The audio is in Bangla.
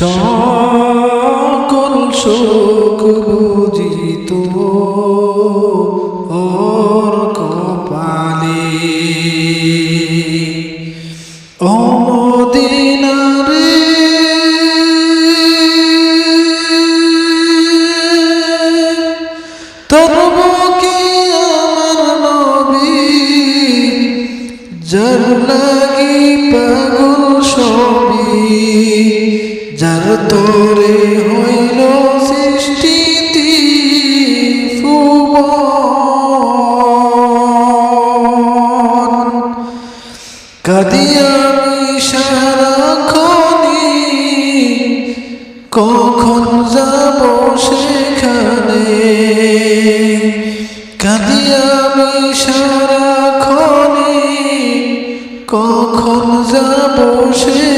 সকল সুখ বুঝিত ওর কপালে। ও মদিনারে তোর বুকে আমার যার লাগি তোরে হইল সৃষ্টিতি ফুবন কাদিয়ামি সারাক্ষণি কখন যাব সেখানে? কাদিয়ামি সারাক্ষণি কখন যাব সেখানে